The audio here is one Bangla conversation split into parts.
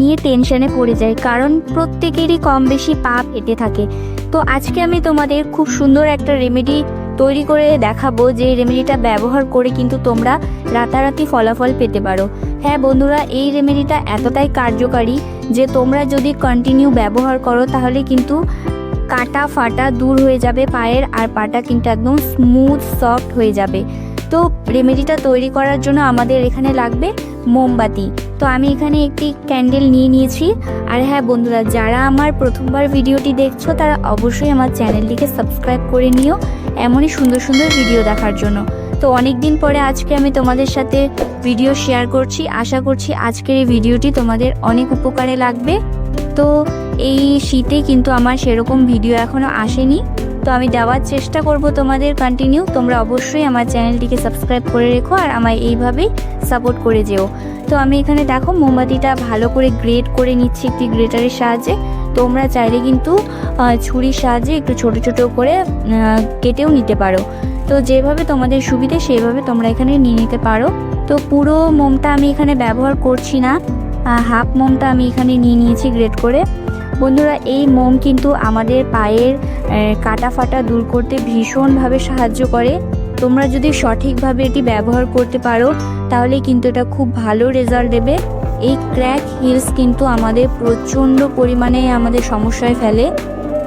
নিয়ে টেনশনে পড়ে যায় কারণ প্রত্যেকেরই কম বেশি পা ফেটে থাকে। তো আজকে আমি তোমাদের খুব সুন্দর একটা রেমেডি তৈরি করে দেখাবো, যে রেমেডিটা ব্যবহার করে কিন্তু তোমরা রাতারাতি ফলাফল পেতে পারো। হ্যাঁ বন্ধুরা, এই রেমেডিটা এতটাই কার্যকারী যে তোমরা যদি কন্টিনিউ ব্যবহার করো, তাহলে কিন্তু কাটা ফাটা দূর হয়ে যাবে, পায়ের আর পাটা কিন্তু একদম স্মুথ সফট হয়ে যাবে। তো রেমেডিটা তৈরি করার জন্য আমাদের এখানে লাগবে মোমবাতি। তো আমি এখানে একটি ক্যান্ডেল নিয়ে নিয়েছি। আর হ্যাঁ বন্ধুরা, যারা আমার প্রথমবার ভিডিওটি দেখছ, তারা অবশ্যই আমার চ্যানেলটিকে সাবস্ক্রাইব করে নিও এমনই সুন্দর সুন্দর ভিডিও দেখার জন্য। তো অনেক দিন পরে আজকে আমি তোমাদের সাথে ভিডিও শেয়ার করছি। আশা করছি আজকের এই ভিডিওটি তোমাদের অনেক উপকারে লাগবে। তো এই শীতে কিন্তু আমার সেরকম ভিডিও এখনও আসেনি। তো আমি দেওয়ার চেষ্টা করব তোমাদের কন্টিনিউ তোমরা অবশ্যই আমার চ্যানেলটিকে সাবস্ক্রাইব করে রেখো আর আমায় এইভাবেই সাপোর্ট করে যেও। তো আমি এখানে দেখো মোমবাতিটা ভালো করে গ্রেড করে নিচ্ছি একটি গ্রেটারের সাহায্যে। তোমরা চাইলে কিন্তু ছুরির সাহায্যে একটু ছোট ছোট করে কেটেও নিতে পারো। তো যেভাবে তোমাদের সুবিধে সেইভাবে তোমরা এখানে নিয়ে নিতে পারো। তো পুরো মোমটা আমি এখানে ব্যবহার করছি না। হাফ মোমটা আমি এখানে নিয়ে নিয়েছি গ্রেড করে। বন্ধুরা, এই মোম কিন্তু আমাদের পায়ের কাটা ফাটা দূর করতে ভীষণভাবে সাহায্য করে। তোমরা যদি সঠিকভাবে এটি ব্যবহার করতে পারো, তাহলে কিন্তু এটা খুব ভালো রেজাল্ট দেবে। এই ক্র্যাক হিলস কিন্তু আমাদের প্রচণ্ড পরিমাণে আমাদের সমস্যায় ফেলে।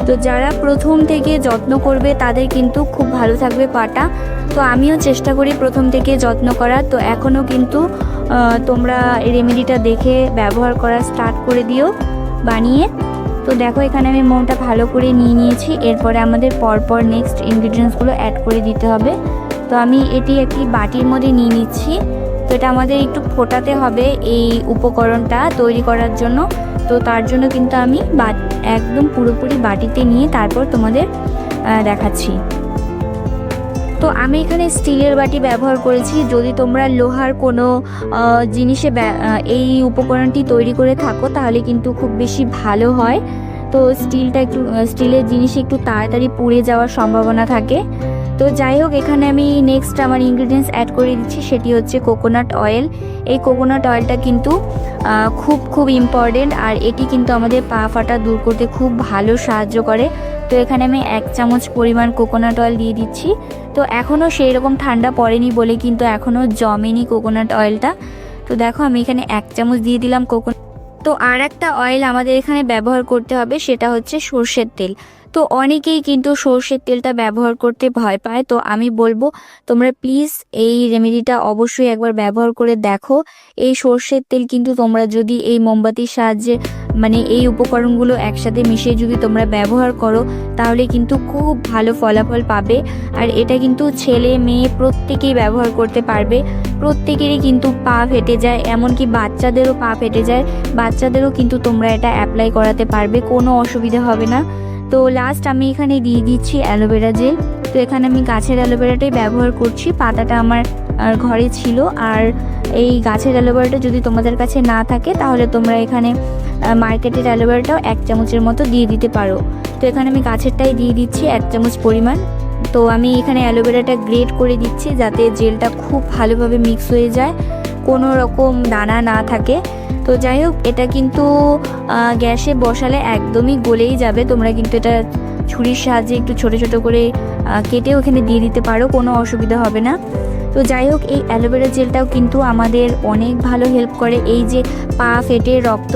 তো যারা প্রথম থেকে যত্ন করবে, তাদের কিন্তু খুব ভালো থাকবে পাটা। তো আমিও চেষ্টা করি প্রথম থেকে যত্ন করার। তো এখনও কিন্তু তোমরা রেমেডিটা দেখে ব্যবহার করা স্টার্ট করে দিও, বানিয়ে। তো দেখো এখানে আমি মোমটা ভালো করে নিয়ে নিয়েছি। এরপরে আমাদের পরপর নেক্সট ইনগ্রিডিয়েন্টসগুলো অ্যাড করে দিতে হবে। তো আমি এটি একটি বাটির মধ্যে নিয়ে নিচ্ছি। তো এটা আমাদের একটু ফোটাতে হবে এই উপকরণটা তৈরি করার জন্য। তো তার জন্য কিন্তু আমি একদম পুরোপুরি বাটিতে নিয়ে তারপর তোমাদের দেখাচ্ছি। তো আমি এখানে স্টিলের বাটি ব্যবহার করেছি। যদি তোমরা লোহার কোনো জিনিসে এই উপকরণটি তৈরি করে থাকো তাহলে কিন্তু খুব বেশি ভালো হয়। তো স্টিলটা একটু স্টিলের জিনিস একটু তাড়াতাড়ি পুড়ে যাওয়ার সম্ভাবনা থাকে। তো যাই হোক, এখানে আমি নেক্সট আমার ইনগ্রিডিয়েন্টস অ্যাড করে দিচ্ছি, সেটি হচ্ছে কোকোনাট অয়েল এই কোকোনাট অয়েলটা কিন্তু খুব খুব ইম্পর্টেন্ট আর এটি কিন্তু আমাদের পা ফাটা দূর করতে খুব ভালো সাহায্য করে। তো এখানে আমি এক চামচ পরিমাণ কোকোনাট অয়েল দিয়ে দিচ্ছি। তো এখনও সেই রকম ঠান্ডা পড়েনি বলে কিন্তু এখনও জমেনি কোকোনাট অয়েলটা তো দেখো, আমি এখানে এক চামচ দিয়ে দিলাম কোকোনাট তো আর একটা অয়েল আমাদের এখানে ব্যবহার করতে হবে, সেটা হচ্ছে সর্ষের তেল। তো অনেকেই কিন্তু সর্ষের তেলটা ব্যবহার করতে ভয় পায়, তো আমি বলব তোমরা প্লিজ এই রেমেডিটা অবশ্যই একবার ব্যবহার করে দেখো। এই সর্ষের তেল কিন্তু তোমরা যদি এই মোমবাতির সাহায্যে মানে এই উপকরণগুলো একসাথে মিশিয়ে যদি তোমরা ব্যবহার করো, তাহলে কিন্তু খুব ভালো ফলাফল পাবে। আর এটা কিন্তু ছেলে মেয়ে প্রত্যেকেই ব্যবহার করতে পারবে। প্রত্যেকেরই কিন্তু পা ফেটে যায়, এমনকি বাচ্চাদেরও পা ফেটে যায়। বাচ্চাদেরও কিন্তু তোমরা এটা অ্যাপ্লাই করাতে পারবে, কোনো অসুবিধা হবে না। তো লাস্ট আমি এখানে দিয়ে দিচ্ছি অ্যালোভেরা জেল তো এখানে আমি গাছের অ্যালোভেরাটাই ব্যবহার করছি, পাতাটা আমার ঘরে ছিল। আর এই গাছের অ্যালোভেরাটা যদি তোমাদের কাছে না থাকে, তাহলে তোমরা এখানে মার্কেটের অ্যালোভেরাটাও এক চামচের মতো দিয়ে দিতে পারো। তো এখানে আমি গাছেরটাই দিয়ে দিচ্ছি এক চামচ পরিমাণ। তো আমি এখানে অ্যালোভেরাটা গ্রেট করে দিচ্ছি যাতে জেলটা খুব ভালোভাবে মিক্স হয়ে যায়, কোনো রকম দানা না থাকে। তো যাই হোক, এটা কিন্তু গ্যাসে বসালে একদমই গলেই যাবে। তোমরা কিন্তু এটা ছুরির সাহায্যে একটু ছোট ছোট করে কেটে ওখানে দিয়ে দিতে পারো, কোনো অসুবিধা হবে না। তো যাই হোক, এই অ্যালোভেরা জেলটাও কিন্তু আমাদের অনেক ভালো হেল্প করে। এই যে পা ফেটে রক্ত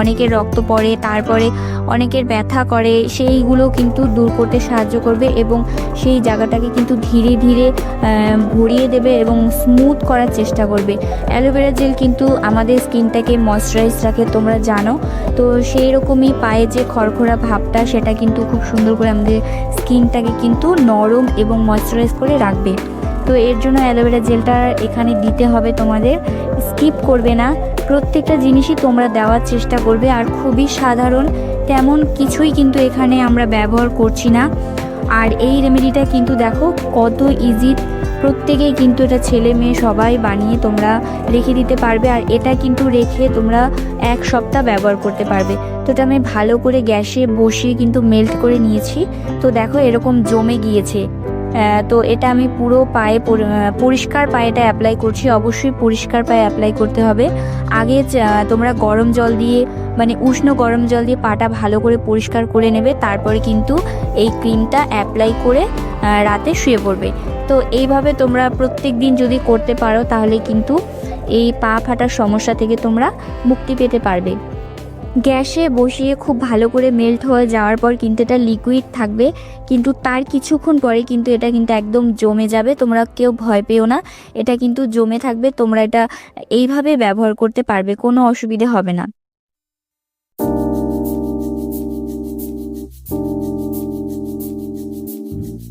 অনেকের রক্ত পড়ে, তারপরে অনেকের ব্যথা করে, সেইগুলো কিন্তু দূর করতে সাহায্য করবে এবং সেই জায়গাটাকে কিন্তু ধীরে ধীরে ভরিয়ে দেবে এবং স্মুথ করার চেষ্টা করবে। অ্যালোভেরা জেল কিন্তু আমাদের স্কিনটাকে ময়শ্চারাইজ রাখে, তোমরা জানো। তো সেই রকমই পায়ে যে খড়খড়া ভাবটা, সেটা কিন্তু খুব সুন্দর করে আমাদের স্কিনটাকে কিন্তু নরম এবং ময়শ্চারাইজ করে রাখবে। তো এর জন্য অ্যালোভেরা জেলটা এখানে দিতে হবে তোমাদের। স্কিপ করবে না। প্রত্যেকটা জিনিসই তোমরা দেওয়ার চেষ্টা করবে। আর খুবই সাধারণ, তেমন কিছুই কিন্তু এখানে আমরা ব্যবহার করছি না। আর এই রেমেডিটা কিন্তু দেখো কত ইজি প্রত্যেকেই কিন্তু এটা ছেলে মেয়ে সবাই বানিয়ে তোমরা রেখে দিতে পারবে। আর এটা কিন্তু রেখে তোমরা এক সপ্তাহ ব্যবহার করতে পারবে। তো এটা আমি ভালো করে গ্যাসে বসিয়ে কিন্তু মেল্ট করে নিয়েছি। তো দেখো এরকম জমে গিয়েছে। তো এটা আমি পুরো পায়ে পরিষ্কার পায়েটা অ্যাপ্লাই করছি। অবশ্যই পরিষ্কার পায়ে অ্যাপ্লাই করতে হবে। আগে তোমরা গরম জল দিয়ে মানে উষ্ণ গরম জল দিয়ে পাটা ভালো করে পরিষ্কার করে নেবে, তারপরে কিন্তু এই ক্রিমটা অ্যাপ্লাই করে রাতে শুয়ে পড়বে। তো এইভাবে তোমরা প্রত্যেক দিন যদি করতে পারো, তাহলে কিন্তু এই পা ফাটার সমস্যা থেকে তোমরা মুক্তি পেতে পারবে। গ্যাসে বসিয়ে খুব ভালো করে মেল্ট হয়ে যাওয়ার পর কিন্তু এটা লিকুইড থাকবে। কিন্তু তার কিছুক্ষণ পরে কিন্তু এটা কিন্তু একদম জমে যাবে। তোমরা কেউ ভয় পেও না। এটা কিন্তু জমে থাকবে। তোমরা এটা এইভাবে ব্যবহার করতে পারবে। কোনো অসুবিধে হবে না।